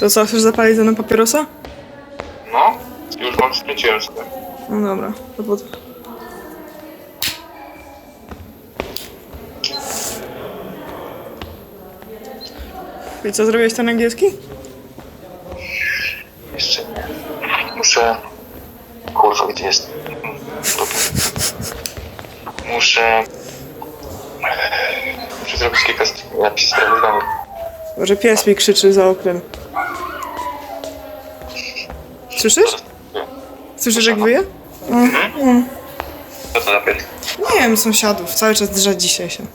To co, chcesz zapalić ze mną papierosa? No, już wam świeciłem sobie. No dobra, to pod... I co, zrobiłeś ten angielski? Jeszcze nie. Muszę... Kurwa, gdzie jest? Muszę... Muszę zrobić kilka napisów sprawozdanych. Może pies mi krzyczy za oknem. Słyszysz? Słyszysz jak wyje? Co to za? Nie wiem, sąsiadów, cały czas drze dzisiaj się.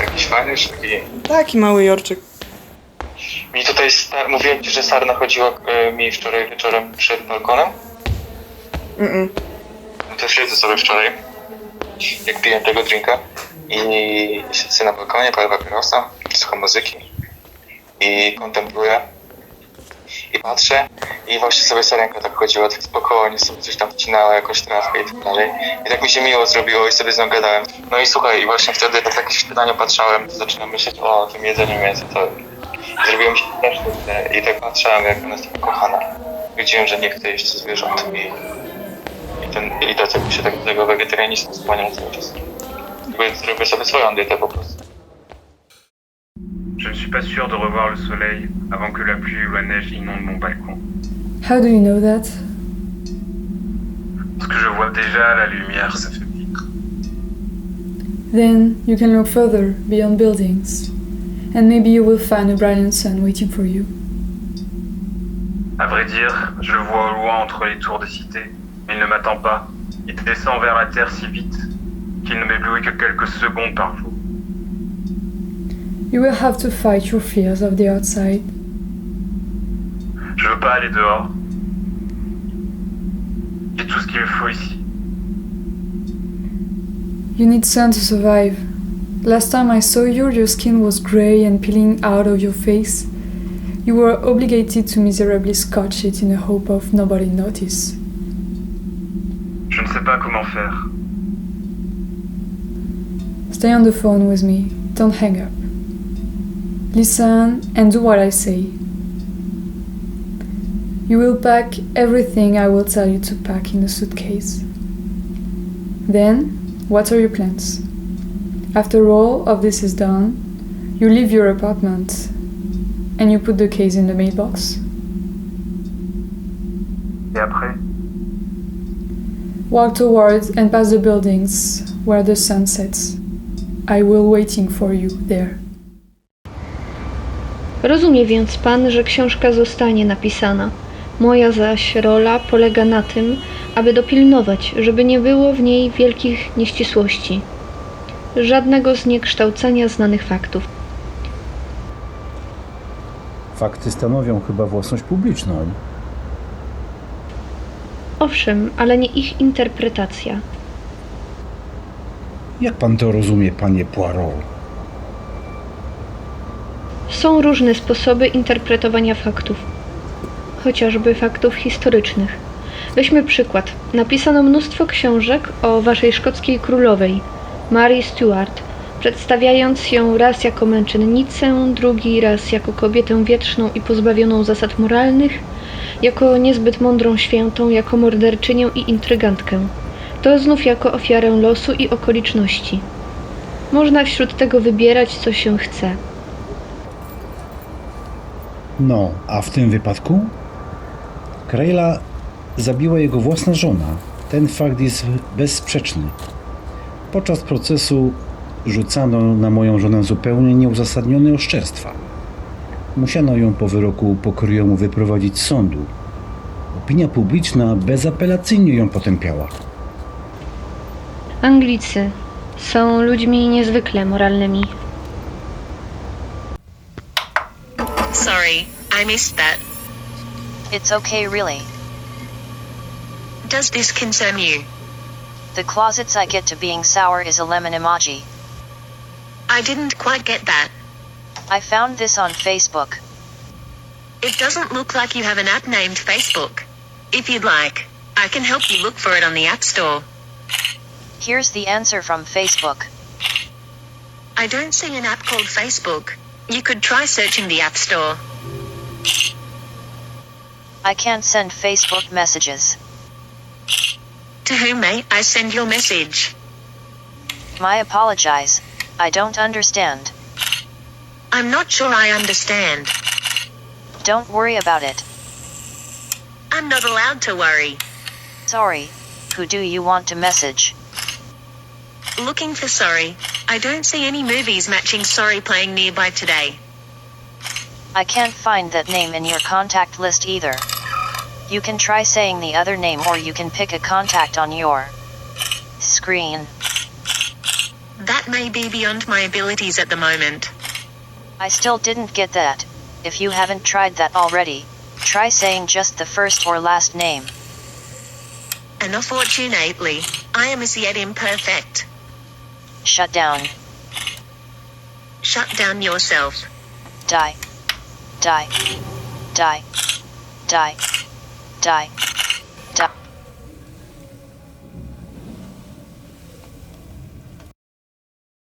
Jakiś fajny, taki... Taki mały Jorczyk. Mi tutaj... Sta... Mówiłem ci, że Sarna chodziła e, mi wczoraj wieczorem przed balkonem? Mm-mm. No to siedzę sobie wczoraj, jak piję tego drinka i siedzę na balkonie, palę papierosa, słucham muzyki i kontempluję i patrzę i właśnie sobie Sarenka tak chodziła, tak spokojnie sobie coś tam wcinała, jakąś trawkę i tak dalej. I tak mi się miło zrobiło i sobie z nią gadałem. No i słuchaj, i właśnie wtedy na takie śniadanie patrzałem, zaczynam myśleć o tym jedzeniu mięsa, to zrobiło mi się trudne i tak patrzałem, jak ona jest kochana. Widziałem, że nie chce jeść zwierząt i i, ten, i dlatego się tak do tego wegetarianizmu skłaniam cały czas. Zrobię sobie swoją dietę po prostu. Je ne suis pas sûr de revoir le soleil avant que la pluie ou la neige inonde mon balcon. How do you know that? Parce que je vois déjà la lumière s'affaiblir. Then you can look further beyond buildings, and maybe you will find a brilliant sun waiting for you. À vrai dire, je le vois au loin entre les tours des cités, mais il ne m'attend pas. Il descend vers la terre si vite qu'il ne m'éblouit que quelques secondes par jour. You will have to fight your fears of the outside. Je veux pas aller dehors. J'ai tout ce qu'il faut ici. You need sun to survive. Last time I saw you, your skin was grey and peeling out of your face. You were obligated to miserably scotch it in the hope of nobody notice. Je ne sais pas comment faire. Stay on the phone with me. Don't hang up. Listen and do what I say. You will pack everything I will tell you to pack in a suitcase. Then, what are your plans? After all of this is done, you leave your apartment and you put the case in the mailbox. Et après Walk towards and past the buildings where the sun sets. I will waiting for you there. Rozumie więc pan, że książka zostanie napisana. Moja zaś rola polega na tym, aby dopilnować, żeby nie było w niej wielkich nieścisłości, żadnego zniekształcenia znanych faktów. Fakty stanowią chyba własność publiczną. Owszem, ale nie ich interpretacja. Jak pan to rozumie, panie Poirot? Są różne sposoby interpretowania faktów, chociażby faktów historycznych. Weźmy przykład. Napisano mnóstwo książek o waszej szkockiej królowej, Mary Stuart, przedstawiając ją raz jako męczennicę, drugi raz jako kobietę wietrzną i pozbawioną zasad moralnych, jako niezbyt mądrą świętą, jako morderczynię i intrygantkę. To znów jako ofiarę losu i okoliczności. Można wśród tego wybierać, co się chce. No, a w tym wypadku? Krejla zabiła jego własna żona. Ten fakt jest bezsprzeczny. Podczas procesu rzucano na moją żonę zupełnie nieuzasadnione oszczerstwa. Musiano ją po wyroku pokryjomu wyprowadzić z sądu. Opinia publiczna bezapelacyjnie ją potępiała. Anglicy są ludźmi niezwykle moralnymi. Sorry, I missed that. It's okay, really. Does this concern you? The closets I get to being sour is a lemon emoji. I didn't quite get that. I found this on Facebook. It doesn't look like you have an app named Facebook. If you'd like, I can help you look for it on the App Store. Here's the answer from Facebook. I don't see an app called Facebook. You could try searching the App Store. I can't send Facebook messages. To whom may I send your message? My apologize. I don't understand. I'm not sure I understand. Don't worry about it. I'm not allowed to worry. Sorry. Who do you want to message? Looking for sorry. I don't see any movies matching sorry playing nearby today. I can't find that name in your contact list either. You can try saying the other name or you can pick a contact on your screen. That may be beyond my abilities at the moment. I still didn't get that. If you haven't tried that already, try saying just the first or last name. And unfortunately, I am as yet imperfect. Shut down. Shut down yourself. Die. Die. Die. Die.